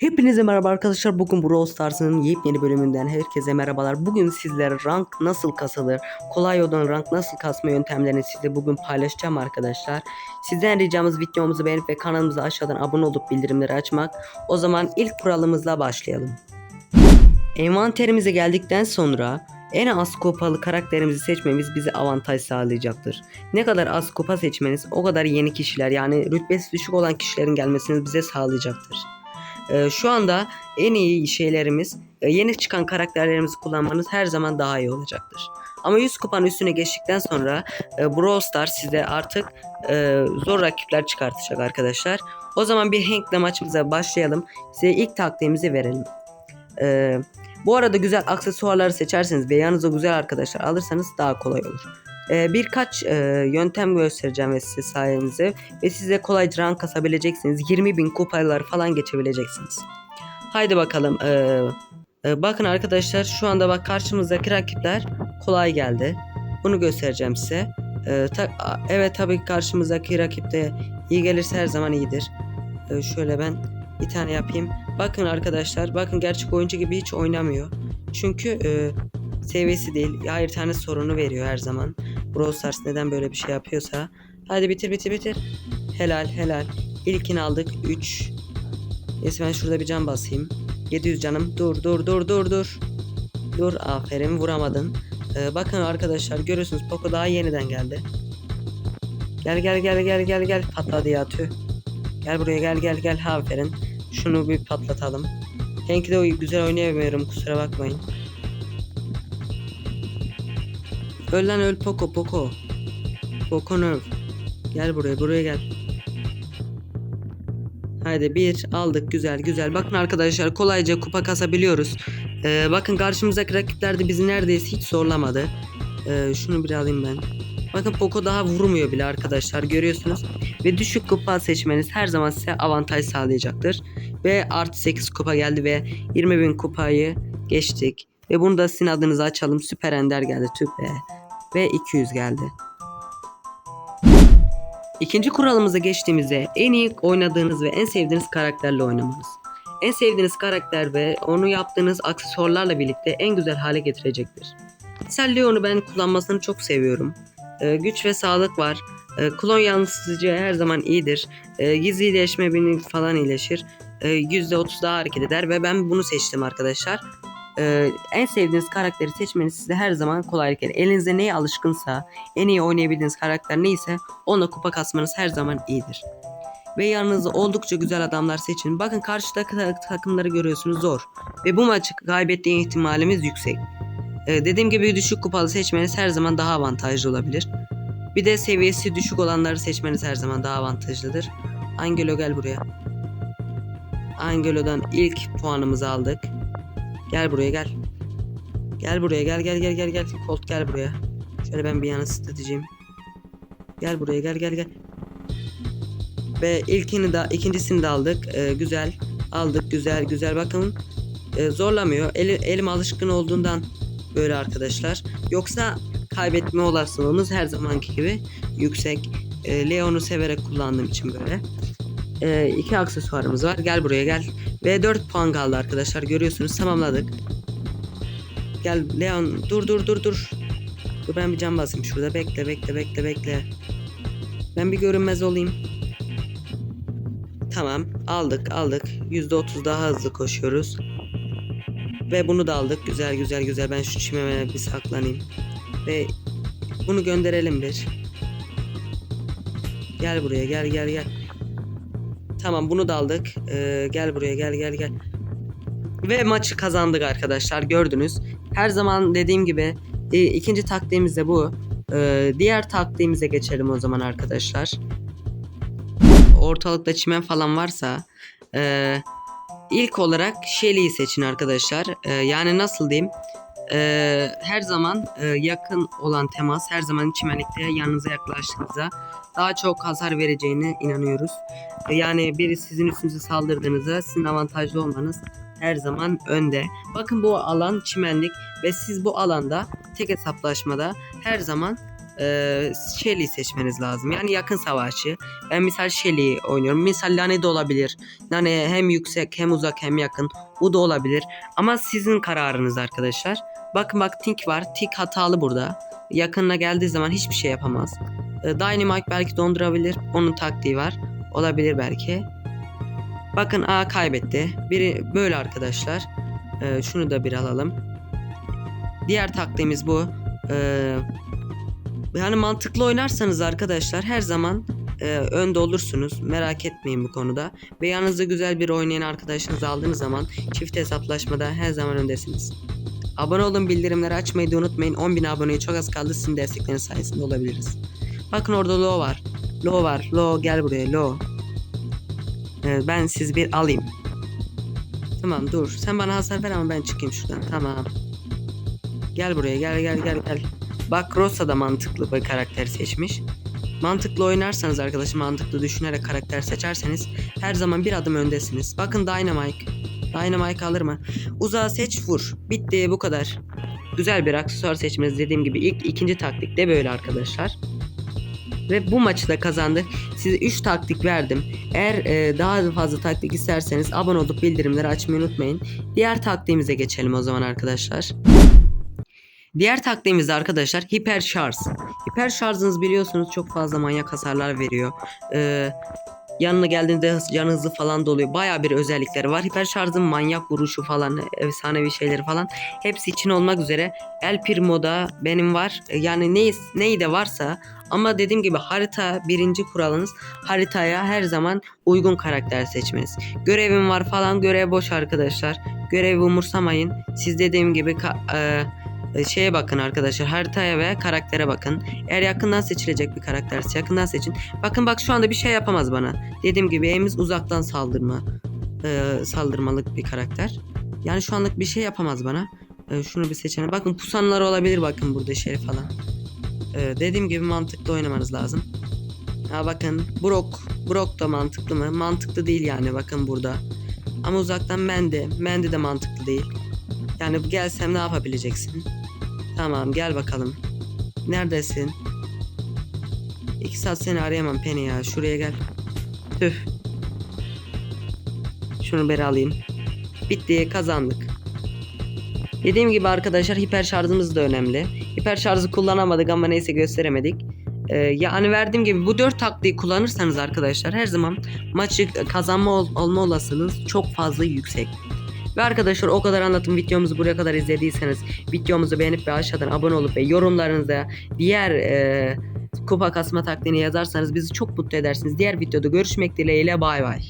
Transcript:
Hepinize merhaba arkadaşlar. Bugün Brawl Stars'ın yepyeni bölümünden herkese merhabalar. Bugün sizlere rank nasıl kasılır, kolay yoldan rank nasıl kasma yöntemlerini size bugün paylaşacağım arkadaşlar. Sizden ricamız videomuzu beğenip ve kanalımıza aşağıdan abone olup bildirimleri açmak. O zaman ilk kuralımızla başlayalım. Envanterimize geldikten sonra en az kupalı karakterimizi seçmemiz bize avantaj sağlayacaktır. Ne kadar az kupa seçmeniz o kadar yeni kişiler yani rütbesi düşük olan kişilerin gelmesini bize sağlayacaktır. Ee, şu anda en iyi şeylerimiz e, yeni çıkan karakterlerimizi kullanmanız her zaman daha iyi olacaktır. Ama 100 kupanın üstüne geçtikten sonra e, Brawl Stars size artık e, zor rakipler çıkartacak arkadaşlar. O zaman bir Hank'le maçımıza başlayalım. Size ilk taktiğimizi verelim. E, bu arada güzel aksesuarları seçerseniz ve yanınıza güzel arkadaşlar alırsanız daha kolay olur. E, birkaç e, yöntem göstereceğim ve size sayenizde ve size kolayca rank kasabileceksiniz. 20 bin kupalar falan geçebileceksiniz. Haydi bakalım. Ee, e, bakın arkadaşlar şu anda bak karşımızdaki rakipler kolay geldi. Bunu göstereceğim size. Ee, evet tabii ki karşımızdaki rakip de iyi gelirse her zaman iyidir. Ee, şöyle ben bir tane yapayım. Bakın arkadaşlar bakın gerçek oyuncu gibi hiç oynamıyor. Çünkü e, seviyesi değil. Hayır tane sorunu veriyor her zaman. Brawl Stars neden böyle bir şey yapıyorsa. Hadi bitir bitir bitir. Helal helal. İlkini aldık 3. Neyse ben şurada bir can basayım. 700 canım. Dur dur dur dur dur. Dur aferin vuramadın. Ee, bakın arkadaşlar görüyorsunuz Poco daha yeniden geldi. Gel gel gel gel gel gel patladı ya tüh. Gel buraya gel gel gel aferin. Şunu bir patlatalım. Hank'i de güzel oynayamıyorum kusura bakmayın. Öl lan öl Poco Poco. Poco nerf. Gel buraya buraya gel. Haydi bir aldık güzel güzel. Bakın arkadaşlar kolayca kupa kasabiliyoruz. Ee, bakın karşımızdaki rakipler de bizi neredeyse hiç zorlamadı. Ee, şunu bir alayım ben. Bakın Poco daha vurmuyor bile arkadaşlar görüyorsunuz. Ve düşük kupa seçmeniz her zaman size avantaj sağlayacaktır. Ve artı 8 kupa geldi ve 20 bin kupayı geçtik. Ve bunu da sizin adınıza açalım. Süper Ender geldi tüh be. Ve 200 geldi. İkinci kuralımıza geçtiğimizde en iyi oynadığınız ve en sevdiğiniz karakterle oynamanız. En sevdiğiniz karakter ve onu yaptığınız aksesuarlarla birlikte en güzel hale getirecektir. Mesela Leon'u ben kullanmasını çok seviyorum. Ee, güç ve sağlık var. Ee, klon yansıtıcı her zaman iyidir. Ee, gizli iyileşme falan iyileşir. Ee, %30 daha hareket eder ve ben bunu seçtim arkadaşlar. Ee, en sevdiğiniz karakteri seçmeniz size her zaman kolaylık gelir. Elinize neye alışkınsa, en iyi oynayabildiğiniz karakter neyse onunla kupa kasmanız her zaman iyidir. Ve yanınızda oldukça güzel adamlar seçin. Bakın karşıdaki ta- takımları görüyorsunuz zor. Ve bu maçı kaybettiği ihtimalimiz yüksek. Ee, dediğim gibi düşük kupalı seçmeniz her zaman daha avantajlı olabilir. Bir de seviyesi düşük olanları seçmeniz her zaman daha avantajlıdır. Angelo gel buraya. Angelo'dan ilk puanımızı aldık. Gel buraya gel. Gel buraya gel gel gel gel gel. Colt gel buraya. Şöyle ben bir yana stratejiyim. Gel buraya gel gel gel. Ve ilkini de ikincisini de aldık. Ee, güzel. Aldık güzel güzel bakın. Ee, zorlamıyor. Eli, elim alışkın olduğundan böyle arkadaşlar. Yoksa kaybetme olasılığımız her zamanki gibi yüksek. Ee, Leon'u severek kullandığım için böyle. Ee, iki aksesuarımız var. Gel buraya gel. Ve 4 puan kaldı arkadaşlar. Görüyorsunuz tamamladık. Gel Leon dur dur dur dur. Dur ben bir cam basayım şurada. Bekle bekle bekle bekle. Ben bir görünmez olayım. Tamam aldık aldık. %30 daha hızlı koşuyoruz. Ve bunu da aldık. Güzel güzel güzel. Ben şu çimeme bir saklanayım. Ve bunu gönderelim bir. Gel buraya gel gel gel. Tamam bunu da aldık. Ee, gel buraya gel gel gel. Ve maçı kazandık arkadaşlar gördünüz. Her zaman dediğim gibi e, ikinci taktiğimiz de bu. Ee, diğer taktiğimize geçelim o zaman arkadaşlar. Ortalıkta çimen falan varsa e, ilk olarak Shelly'yi seçin arkadaşlar. E, yani nasıl diyeyim? E, her zaman e, yakın olan temas her zaman çimenlikte yanınıza yaklaştığınızda daha çok hasar vereceğine inanıyoruz. E, Yani biri sizin üstünüze saldırdığınızda sizin avantajlı olmanız her zaman önde. Bakın bu alan çimenlik ve siz bu alanda tek hesaplaşmada her zaman e, Shelly seçmeniz lazım. Yani yakın savaşçı. Ben misal Shelly oynuyorum. Misal Nane de olabilir. Nane hem yüksek hem uzak hem yakın. O da olabilir. Ama sizin kararınız arkadaşlar. Bakın bak Tink var. Tink hatalı burada. Yakınına geldiği zaman hiçbir şey yapamaz. E, Dynamite belki dondurabilir. Onun taktiği var. Olabilir belki. Bakın A kaybetti. Biri böyle arkadaşlar. E, şunu da bir alalım. Diğer taktiğimiz bu. E, yani mantıklı oynarsanız arkadaşlar her zaman önde olursunuz. Merak etmeyin bu konuda. Ve yanınızda güzel bir oynayan arkadaşınızı aldığınız zaman çift hesaplaşmada her zaman öndesiniz. Abone olun bildirimleri açmayı da unutmayın. 10.000 aboneye çok az kaldı. Sizin destekleriniz sayesinde olabiliriz. Bakın orada Lo var. Lo var. Lo gel buraya Lo. Ee, ben siz bir alayım. Tamam dur. Sen bana hasar ver ama ben çıkayım şuradan. Tamam. Gel buraya gel gel gel gel. Bak Rosa da mantıklı bir karakter seçmiş. Mantıklı oynarsanız arkadaşım mantıklı düşünerek karakter seçerseniz her zaman bir adım öndesiniz. Bakın Dynamite. Dynamite alır mı? Uzağa seç vur. Bitti bu kadar. Güzel bir aksesuar seçmeniz dediğim gibi ilk ikinci taktik de böyle arkadaşlar. Ve bu maçı da kazandık. Size 3 taktik verdim. Eğer e, daha fazla taktik isterseniz abone olup bildirimleri açmayı unutmayın. Diğer taktiğimize geçelim o zaman arkadaşlar. Diğer taktiğimiz arkadaşlar hiper şarj. Hiper şarjınız biliyorsunuz çok fazla manyak hasarlar veriyor. Ee, yanına geldiğinde hız- can hızı falan doluyor. Baya bir özellikleri var. Hiper şarjın manyak vuruşu falan, efsanevi şeyleri falan hepsi için olmak üzere El Primo'da benim var. E, Yani neyi, neyi de varsa ama dediğim gibi harita birinci kuralınız haritaya her zaman uygun karakter seçmeniz. Görevim var falan görev boş arkadaşlar. Görevi umursamayın. Siz dediğim gibi e, şeye bakın arkadaşlar haritaya veya karaktere bakın. Eğer yakından seçilecek bir karakterse yakından seçin. Bakın bak şu anda bir şey yapamaz bana. Dediğim gibi E'miz uzaktan saldırma e, saldırmalık bir karakter. Yani şu anlık bir şey yapamaz bana. E, şunu bir seçelim. Bakın pusanlar olabilir bakın burada şey falan. E, dediğim gibi mantıklı oynamanız lazım. Ha bakın Brock. Brock da mantıklı mı? Mantıklı değil yani bakın burada. Ama uzaktan Mendy. Mendy de mantıklı değil. Yani gelsem ne yapabileceksin? Tamam gel bakalım. Neredesin? İki saat seni arayamam Penny ya. Şuraya gel. Tüh. Şunu beri alayım. Bitti kazandık. Dediğim gibi arkadaşlar hiper şarjımız da önemli. Hiper şarjı kullanamadık ama neyse gösteremedik. Ee, yani verdiğim gibi bu dört taktiği kullanırsanız arkadaşlar her zaman maçı kazanma ol- olma olasılığınız çok fazla yüksek. Ve arkadaşlar o kadar anlatım videomuzu buraya kadar izlediyseniz videomuzu beğenip ve aşağıdan abone olup ve yorumlarınızda diğer e, kupa kasma taktiğini yazarsanız bizi çok mutlu edersiniz. Diğer videoda görüşmek dileğiyle bay bay.